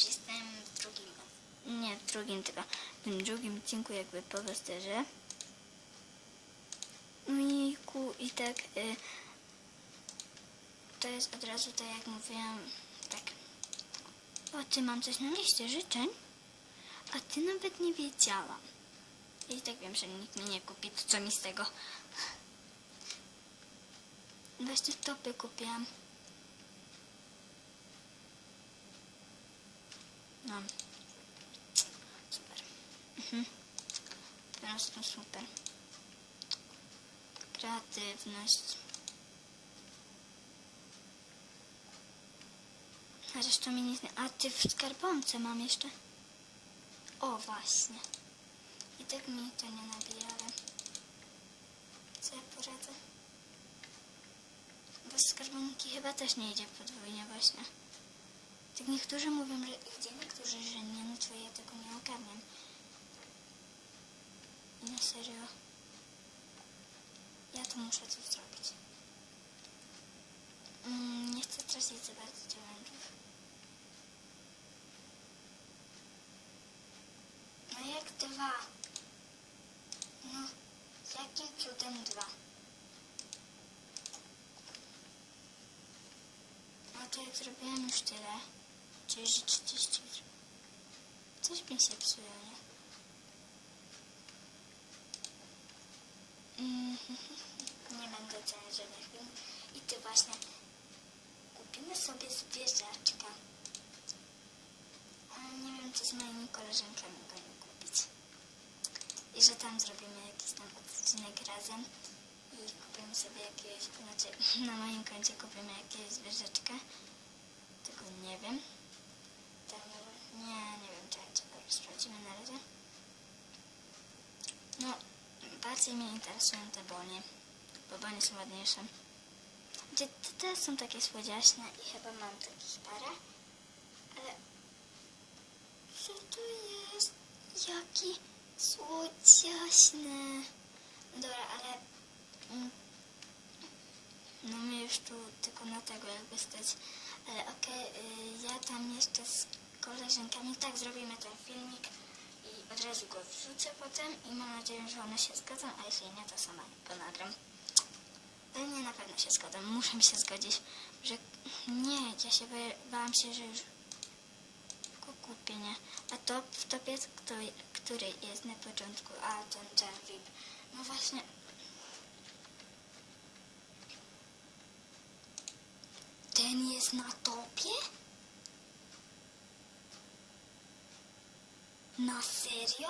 już jestem w drugim, nie w drugim, tylko w tym drugim odcinku jakby po Westerze. Ujku, i tak y, to jest od razu tak jak mówiłam, tak. O, ty mam coś na liście życzeń, a ty nawet nie wiedziałam. I tak wiem, że nikt mi nie kupi, to co mi z tego? Właśnie topy kupiłam. No. Super. Mhm. Teraz to super. Kreatywność. Zresztą mi nic nie... A ty w skarbonce mam jeszcze. O, właśnie. I tak mi to nie nabija, ale... Co ja poradzę? Bo z skarbonki chyba też nie idzie podwójnie właśnie. Tak niektórzy mówią, że idzie, niektórzy, że nie, no to ja tego nie ogarniam. Na serio. Ja tu muszę coś zrobić. Mm, nie chcę tracić za bardzo challenge'ów. No jak dwa? No, jakim cudem dwa? No to jak zrobiłam już tyle, czyli że 30, coś mi się psuje, nie? Mhm. Nie będę oceniać żadnych film. I ty właśnie kupimy sobie zwierzaczka. Ale nie wiem, czy z moimi koleżankami nie kupić. I że tam zrobimy jakiś tam odcinek razem i kupimy sobie jakiegoś, znaczy na moim koncie kupimy jakiegoś zwierzaczka. Tego nie wiem. Tam, nie, nie wiem, czekaj, czekaj, sprawdzimy na razie. No, bardziej mnie interesują te bonie, bo bonie są ładniejsze. Gdzie te są takie słodziaśne i chyba mam takich parę, ale co to jest? Jaki słodziaśny. Dobra, ale mm, no mnie już tu tylko na tego jakby stać. Ale okej, y, ja tam jeszcze z koleżankami tak zrobimy ten filmik od razu go wrzucę potem i mam nadzieję, że one się zgodzą, a jeśli nie, to sama go nagram. Ale nie, na pewno się zgodzą, muszę się zgodzić, że nie, ja się bałam się, że już kupię, nie? A to w topie, który, który jest na początku, a ten ten VIP, no właśnie, ten jest na topie? Na serio?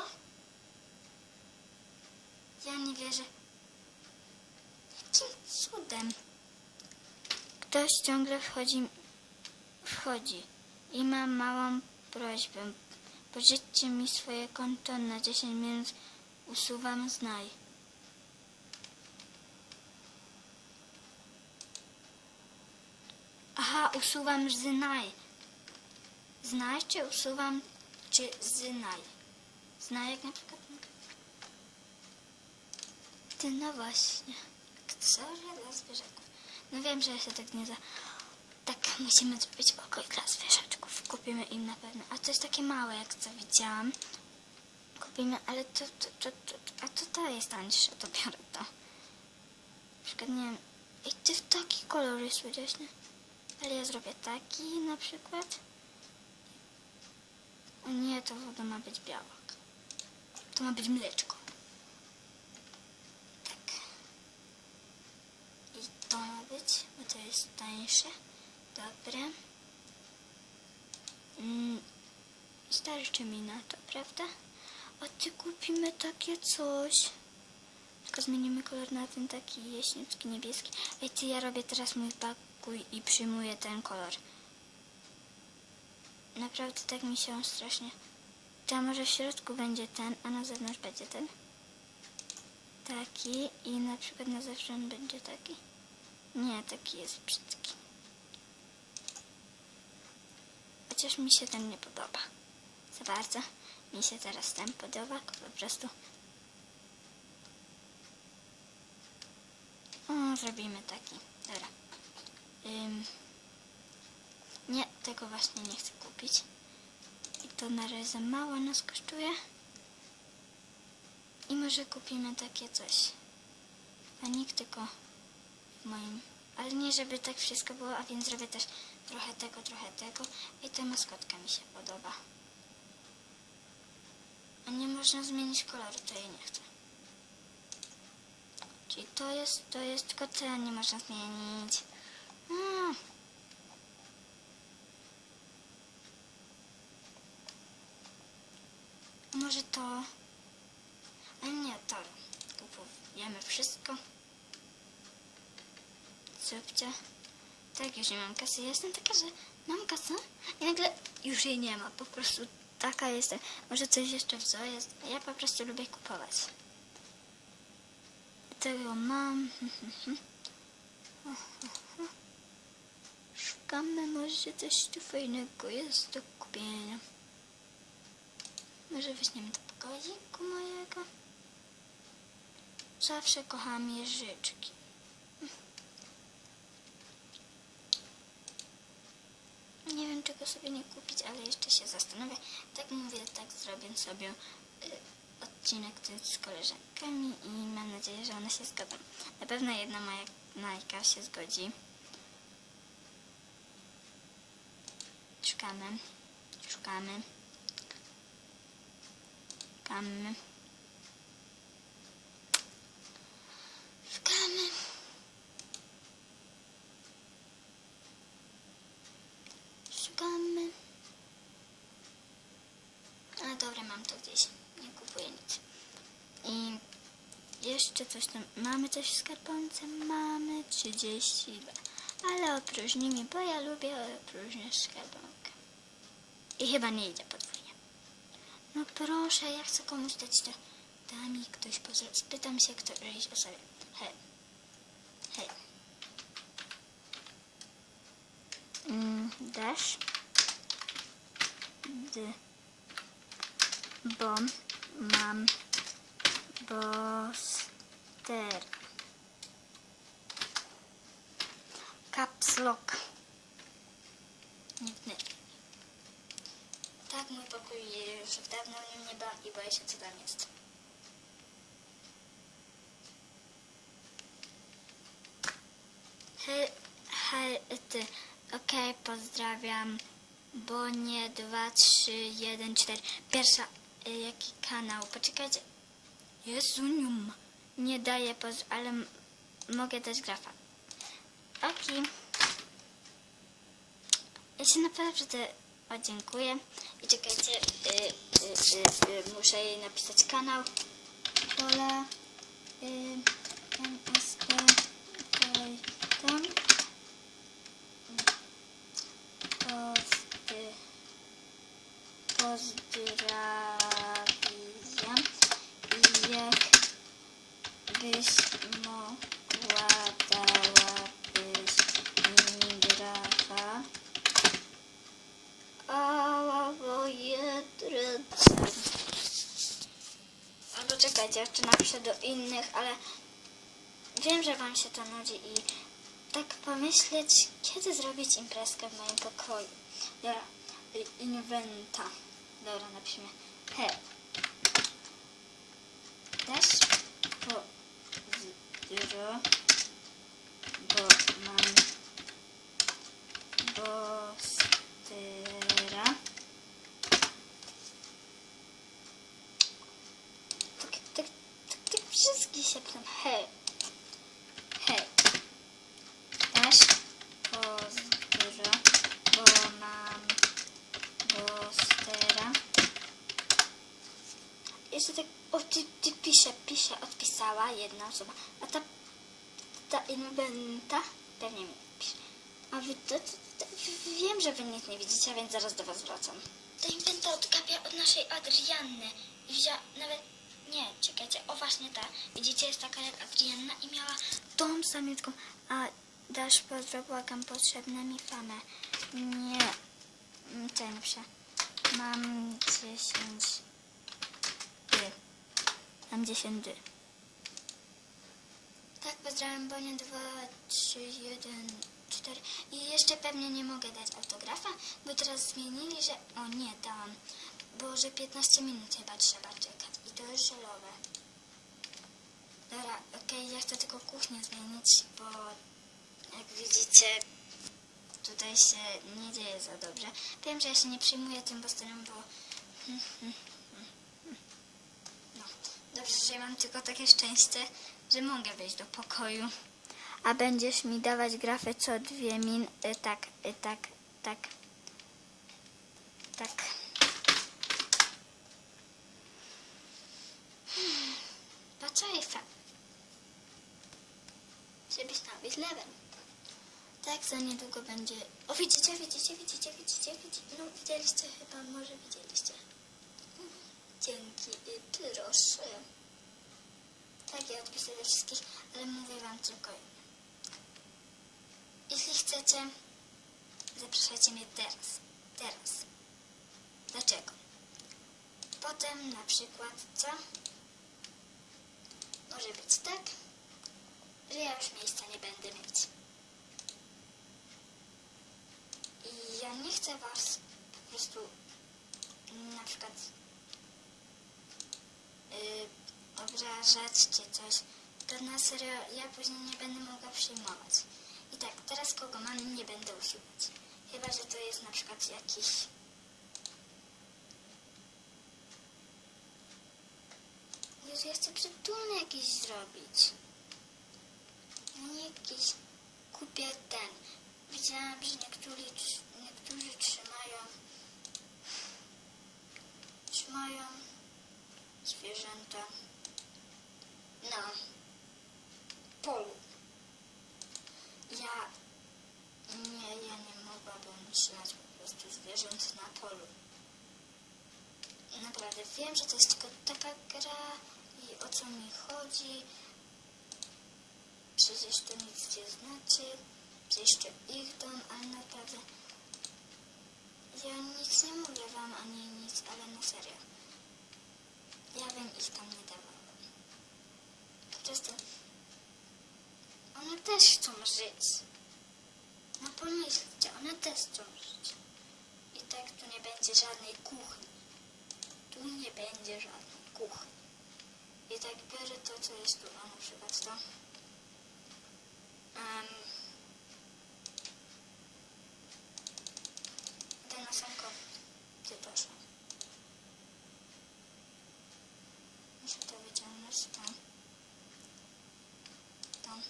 Ja nie wierzę. Jakim cudem? Ktoś ciągle wchodzi, wchodzi i mam małą prośbę. Pożyczcie mi swoje konto na 10 minut. Usuwam znaj. Aha, usuwam znaj. Znaj czy usuwam, czy znaj? Znaj jak na przykład. Ty, no właśnie. Akcesoria dla zwierzaków. No wiem, że ja się tak nie za... Tak, musimy zrobić pokój dla zwierzaczków. Kupimy im na pewno. A to jest takie małe, jak co widziałam. Kupimy, ale to, to, to, to, a to ta jest tańsze, to biorę to. Na przykład, nie wiem, i ty w taki kolor jest słodziaśny. Ale ja zrobię taki na przykład. Nie, to woda ma być biała. To ma być mleczko. Tak. I to ma być, bo to jest tańsze. Dobre. Mm, starczy mi na to, prawda? A ty kupimy takie coś. Tylko zmienimy kolor na ten taki jaśniutki niebieski. Ej, ja robię teraz mój pakuj i przyjmuję ten kolor. Naprawdę tak mi się strasznie... To może w środku będzie ten, a na zewnątrz będzie ten. Taki i na przykład na zewnątrz będzie taki. Nie, taki jest brzydki. Chociaż mi się ten nie podoba. Za bardzo. Mi się teraz ten podoba, po prostu. O, zrobimy taki. Dobra. Ym. Tego właśnie nie chcę kupić. to na razie za mało nas kosztuje. I może kupimy takie coś. A nikt tylko w moim. Ale nie, żeby tak wszystko było, a więc zrobię też trochę tego, trochę tego. I ta maskotka mi się podoba. A nie można zmienić koloru, to jej nie chcę. Czyli to jest, to jest, tylko ten nie można zmienić. Mm. A Może to... A nie, to. Kupujemy wszystko. Tak, już nie mam kasy. Jestem taka, że mam kasę i nagle już jej nie ma. Po prostu taka jestem. Może coś jeszcze w zoo jest. Ja po prostu lubię kupować. Tego mam. Szukamy, może coś tu fajnego jest do kupienia. Może weźmiemy do pokoiku mojego. Zawsze kocham jeżyczki. Nie wiem, czego sobie nie kupić, ale jeszcze się zastanowię. Tak mówię, tak zrobię sobie y, odcinek z koleżankami i mam nadzieję, że one się zgodzą. Na pewno jedna moja Najka się zgodzi. Szukamy, szukamy. Szukamy. Szukamy. A dobra, mam to gdzieś. Nie kupuję nic. I jeszcze coś tam. Mamy coś w skarbonce? Mamy 32. Ale opróżni mi, bo ja lubię opróżniać skarbonkę. I chyba nie idzie podwójnie. No proszę, ja chcę komuś dać to. Da mi ktoś pozdrow. Spytam się którejś osobie. Hej. Hej. Mm, dasz? D. Bo mam boster. Caps lock. Nie, nie. Tak, mój pokój już dawno nim nie byłam i boję się, co tam jest. Hej, hej, ty. Okej, pozdrawiam. Bonie 2, 3, 1, 4. Pierwsza, y, jaki kanał? Poczekajcie. Jezu, nie poz- ale mogę dać grafa. Oki. Ja się naprawdę o, dziękuję. I czekajcie, y, y, y, y, muszę jej napisać kanał. Pole y, MSP tam. Pozdy, pozdrawiam i jakbyś mogła dałabyś mi grafa. A moje ręce. Albo czekajcie, jeszcze napiszę do innych, ale wiem, że wam się to nudzi i tak pomyśleć, kiedy zrobić imprezkę w moim pokoju. Dobra, inventa. Dobra, napiszmy. He. Też pozdro, bo mam bostera. Tak, tak, tak, tak wszystkie się ptam. Hej. Hej. Też pozdro, bo mam bostera. Jeszcze tak, o ty, ty pisze, pisze, odpisała jedna osoba, inventa pewnie mi pisze. A wy, to, to, to, wiem, że wy nic nie widzicie, więc zaraz do was wracam. Ta inventa odkapia od naszej Adrianny i nawet, nie, czekajcie, o właśnie ta, widzicie, jest taka jak Adrianna i miała tą samiutką, a dasz pozdro, błagam, potrzebne mi famę. Nie, Mm, napiszę. Mam 10 dy. Mam 10 dy. Pozdrawiam Bonię 2, 3, 1, cztery. I jeszcze pewnie nie mogę dać autografa, bo teraz zmienili, że... O nie, dałam. Bo że 15 minut chyba trzeba czekać. I to jest żelowe. Dobra, okej, ja chcę tylko kuchnię zmienić, bo jak widzicie, tutaj się nie dzieje za dobrze. Wiem, że ja się nie przyjmuję tym bosterem, bo... No, dobrze, że ja mam tylko takie szczęście, że mogę wejść do pokoju. A będziesz mi dawać grafy co dwie min... Y, tak, y, tak, tak. Tak. Poczekaj, żebyś nabić level. Tak, za niedługo będzie... O, widzicie, widzicie, widzicie, widzicie, widzicie. No, widzieliście chyba, może widzieliście. Dzięki, y, proszę. Tak, ja odpisuję do wszystkich, ale mówię wam tylko. Jeśli chcecie, zapraszajcie mnie teraz. Teraz. Dlaczego? Potem na przykład, co? Może być tak, że ja już miejsca nie będę mieć. I ja nie chcę was po prostu na przykład yy, obrażać czy coś. To na serio ja później nie będę mogła przyjmować. I tak, teraz kogo mam nie będę usuwać. Chyba, że to jest na przykład jakiś Jezu, ja chcę przytulny jakiś zrobić. No nie jakiś kupię ten. Widziałam, że niektórzy, niektórzy trzymają trzymają zwierzęta na polu. Ja nie, ja nie mogłabym trzymać po prostu zwierząt na polu. Naprawdę wiem, że to jest tylko taka gra i o co mi chodzi. Przecież to nic nie znaczy. Przecież to ich dom, ale naprawdę ja nic nie mówię wam ani nic, ale na serio. Ja bym ich tam nie prostu one też chcą żyć. No pomyślcie, one też chcą żyć. I tak tu nie będzie żadnej kuchni. Tu nie będzie żadnej kuchni. I tak biorę to, co jest tu, a na przykład to. Um, ten ty proszę. Muszę to wyciągnąć tam. Tam.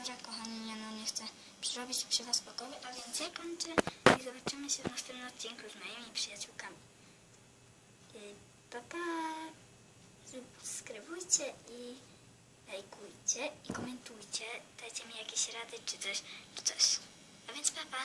Dobra, kochani, ja no nie chcę przerobić przy was pokoju, a więc ja kończę i zobaczymy się w następnym odcinku z moimi przyjaciółkami. Y, Pa, pa! Subskrybujcie i lajkujcie i komentujcie. Dajcie mi jakieś rady czy coś, czy coś. A więc pa, pa!